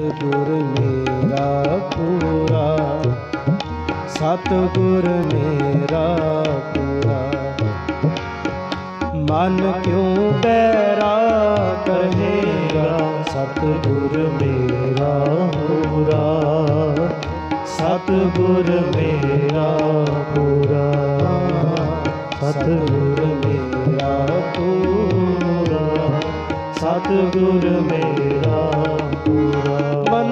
ਸਤਿਗੁਰ ਮੇਰਾ ਪੂਰਾ। ਸਤਿਗੁਰ ਮੇਰਾ ਪੂਰਾ। ਮਨ ਕਿਉ ਬੈਰਾ ਕਰੇਗਾ? ਸਤਿਗੁਰ ਮੇਰਾ ਪੂਰਾ। ਸਤਿਗੁਰ ਮੇਰਾ ਪੂਰਾ। ਸਤਿਗੁਰ ਮੇਰਾ ਪੂਰਾ। ਸਤਿਗੁਰ ਮੇਰਾ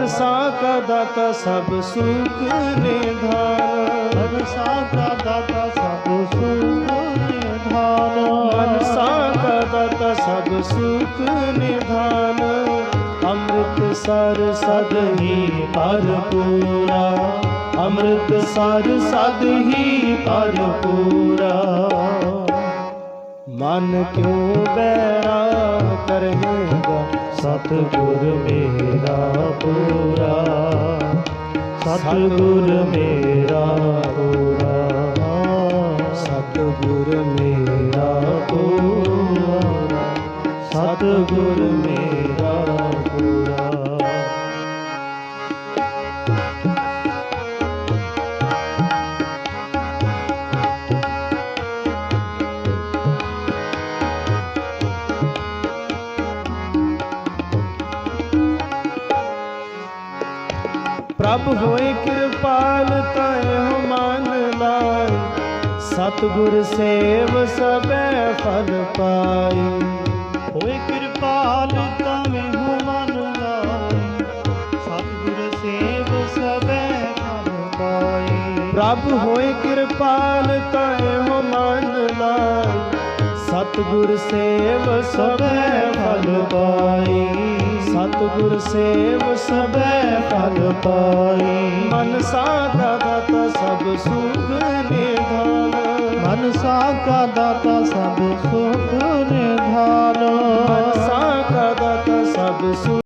ਕਾ ਦਾਤਾ ਸਭ ਸੁਖ ਨਿਧਾਨ। ਮਨਸਾ ਕਾ ਦਾਤਾ ਸਭ ਸੁਖ ਨਿਧਾਨ। ਮਨਸਾ ਕਾ ਦਾਤਾ ਸਭ ਸੁਖ ਨਿਧਾਨ। ਅੰਮ੍ਰਿਤ ਸਰ ਸਦ ਹੀ ਭਰਪੂਰਾ ਅੰਮ੍ਰਿਤ ਸਰ ਸਦ ਹੀ ਭਰਪੂਰਾ ਮਨ ਕਿਉ ਬੈਰਾ ਕਰੇਗਾ? ਸਤਿਗੁਰ ਮੇਰਾ ਪੂਰਾ। ਸਤਿਗੁਰ ਮੇਰਾ ਪੂਰਾ। ਸਤਿਗੁਰ ਮੇਰਾ ਪੂਰਾ। ਸਤਿਗੁਰ ਮੇਰਾ ਪ੍ਰਭ ਹੋਏ ਕਿਰਪਾਲ ਤਾਏ ਹੋ ਮਨ ਲਾਈ ਸਤਿਗੁਰ ਸੇਵ ਸਬੈ ਫਲ ਪਾਈ ਹੋਏ ਕਿਰਪਾਲ ਤਾਵੇਂ ਹੋ ਮਨ ਲਾਈ ਸਤਿਗੁਰ ਸੇਵ ਸਬੈ ਮਨ ਪਾਈ ਪ੍ਰਭ ਹੋਏ ਕਿਰਪਾਲ ਤਾਏ ਹੋ ਮਨ ਲਾਈ ਸਤਿਗੁਰ ਸੇਵ ਸਬੈ ਫਲ ਪਾਈ ਸਤਿਗੁਰ ਸੇਵ ਸਬੈ ਫਲ ਪਾਈ। ਮਨ ਸਾਦਾ ਦਾਤਾ ਸਭ ਸੁਖ ਨਿਧਾਨ ਮਨ ਕਾ ਦਾਤਾ ਸਭ ਸੁਖ